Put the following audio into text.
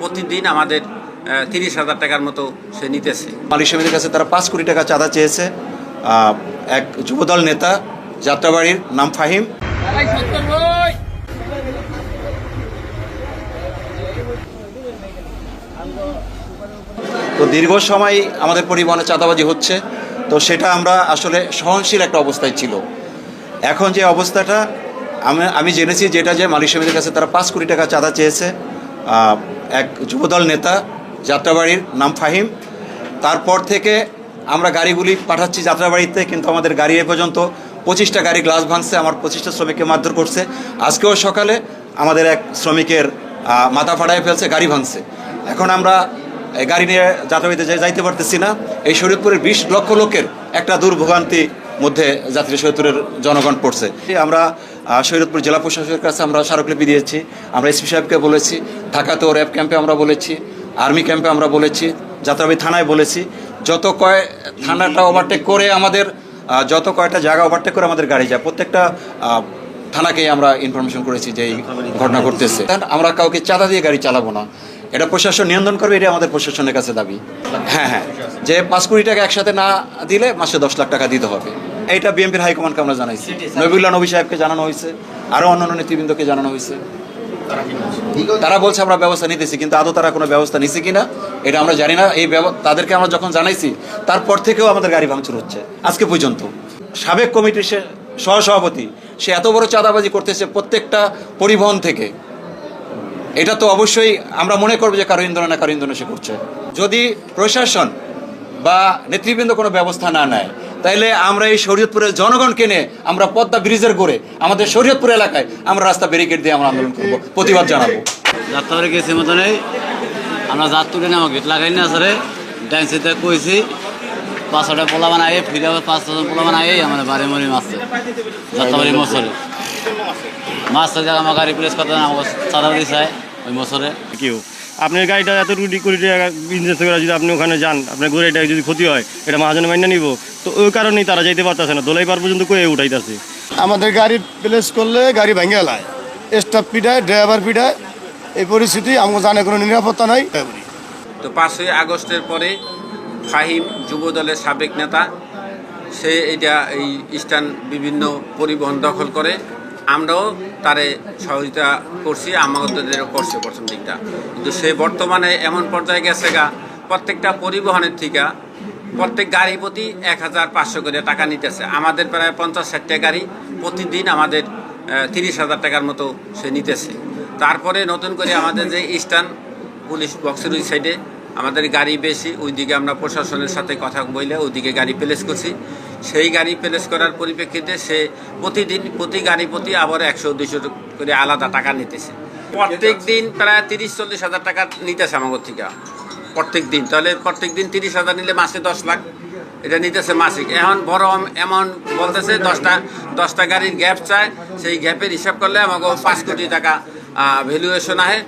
প্রতিদিন আমাদের তিরিশ হাজার টাকার মতো সে নিতেছে। মালিক কাছে তারা পাঁচ কোটি টাকা চাঁদা চেয়েছে। এক যুবদল নেতা, যাত্রাবাড়ির নাম ফাহিম। তো দীর্ঘ সময় আমাদের পরিবহনে চাঁদাবাজি হচ্ছে। তো সেটা আমরা আসলে সহনশীল একটা অবস্থায় ছিল। এখন যে অবস্থাটা, আমি আমি জেনেছি যেটা যে মালিক সমিতির কাছে তারা পাঁচ কোটি টাকা চাঁদা চেয়েছে। এক যুবদল নেতা, যাত্রাবাড়ির নাম ফাহিম। তারপর থেকে আমরা গাড়িগুলি পাঠাচ্ছি যাত্রাবাড়িতে, কিন্তু আমাদের গাড়ি এ পর্যন্ত পঁচিশটা গাড়ি গ্লাস ভাঙছে, আমার পঁচিশটা শ্রমিককে মারধর করছে। আজকেও সকালে আমাদের এক শ্রমিকের মাথা ফাটায় ফেলছে, গাড়ি ভাঙছে। এখন আমরা গাড়ি নিয়ে যাত্রাবাড়িতে যাই- যাইতে পারতেছি না, এই শরীয়তপুরের বিশ লক্ষ লোকের একটা দুর্ভোগান্তি মধ্যে যাত্রী শরীয়তপুরের জনগণ পড়ছে। আমরা শরীয়তপুর জেলা প্রশাসকের কাছে আমরা স্মারকলিপি দিয়েছি, আমরা এসপি সাহেবকে বলেছি, ঢাকাতেও র্যাব ক্যাম্পে আমরা বলেছি, আর্মি ক্যাম্পে আমরা বলেছি যাত্রাবাড়ি থানায় বলেছি, যত কয় থানাটা ওভারটেক করে আমাদের যত কয়টা জায়গা ওভারটেক করে আমাদের গাড়ি যায়, প্রত্যেকটা থানাকেই আমরা ইনফরমেশন করেছি যে এই ঘটনা ঘটতেছে। আমরা কাউকে চাঁদা দিয়ে গাড়ি চালাবো না। এটা প্রশাসন নিয়ন্ত্রণ করবে এটা আমাদের প্রশাসনের কাছে দাবি। হ্যাঁ হ্যাঁ। যে পাঁচ কোটি টাকা একসাথে না দিলে মাসে দশ লাখ টাকা দিতে হবে। এইটা বিএনপির হাইকমান্ডকে আমরা জানাইছি। নবিউল্লাহ নবী সাহেবকে জানানো হয়েছে আরও অন্যান্য নেতৃবৃন্দকে জানানো হয়েছে। তারা বলছে আমরা ব্যবস্থা নিতেছি কিন্তু আদৌ তারা কোনো ব্যবস্থা নিছে কিনা এটা আমরা জানি না। এই তাদেরকে আমরা যখন জানাইছি তারপর থেকেও আমাদের গাড়ি ভাঙচুর হচ্ছে আজকে পর্যন্ত। সাবেক কমিটির সে সহসভাপতি সে এত বড় চাঁদাবাজি করতেছে প্রত্যেকটা পরিবহন থেকে। এটা তো অবশ্যই আমরা মনে করব যে কারও ইন্ধনে না কারও ইন্ধনে সে করছে। যদি প্রশাসন বা নেতৃবৃন্দ কোনো ব্যবস্থা না নেয় তাইলে আমরা এই শরীয়তপুরের জনগণকে নিয়ে আমরা পদ্মা ব্রিজের করে আমাদের শরীয়তপুর এলাকায় আমরা রাস্তা ব্যারিকেড দিয়ে আমরা আন্দোলন করব। প্রতিবাদ জানাব। যাত্রাবাড়ি গেছি মতনে আমরা জাত তুলে নেওয়া গেট লাগাই না আসলে ডান্সিতে কইছি পাঁচশোটা পোলা বানাই ফিরে আবার পাঁচ ছজন পোলা বানাই আমাদের বাড়ি মরি মাছছে যাত্রাবাড়ি মশরে মাছের জায়গা আমার গাড়ি প্রেস করতে আমাকে চাঁদা দিছে ওই মশরে কেউ আপনার গাড়িটা এত রুটি কোটি টাকা বিজনেস করে যদি আপনি ওখানে যান আপনার গাড়িটা যদি ক্ষতি হয় এটা মহাজনে মাইনা নিব। তো ওই কারণেই তারা যাইতে পারতেছে না। দোলাই পার পর্যন্ত কয়ে উঠাইতেছে। আমাদের গাড়ি প্লেস করলে গাড়ি ভেঙে এলায় স্টাফ পিঠায় ড্রাইভার পিঠায় এই পরিস্থিতি আমাকে জানে কোনো নিরাপত্তা নাই। তো পাঁচই আগস্টের পরে ফাহিম যুব দলের সাবেক নেতা সে এটা এই ইস্টার্ন বিভিন্ন পরিবহন দখল করে। আমরাও তারে সহযোগিতা করছি, আমাদেরও করছে প্রথম দিকটা। কিন্তু সে বর্তমানে এমন পর্যায়ে গেছে গা, প্রত্যেকটা পরিবহনের থেকে প্রত্যেক গাড়ি প্রতি এক হাজার পাঁচশো করে টাকা নিতেছে। আমাদের প্রায় পঞ্চাশ ষাটটা গাড়ি প্রতিদিন আমাদের তিরিশ হাজার টাকার মতো সে নিতেছে। তারপরে নতুন করে আমাদের যে ইস্টার্ন পুলিশ বক্সের ওই সাইডে আমাদের গাড়ি বেশি, ওইদিকে আমরা প্রশাসনের সাথে কথা বলে ওইদিকে গাড়ি প্লেস করছি। সেই গাড়ি প্লেস করার পরিপ্রেক্ষিতে সে প্রতিদিন প্রতি গাড়ি প্রতি আবার একশো, দুইশো করে আলাদা টাকা নিতেছে। প্রত্যেক দিন প্রায় তিরিশ, চল্লিশ হাজার টাকা নিতেছে আমার থেকে। প্রত্যেক দিন, তাহলে প্রত্যেক দিন তিরিশ হাজার নিলে মাসে দশ লাখ। এটা নিতেছে মাসিক। এখন বড় এমন বলতেছে দশটা দশটা গাড়ির গ্যাপ চায়। সেই গ্যাপের হিসাব করলে আমাকে পাঁচ কোটি টাকা ভ্যালুয়েশন আহে।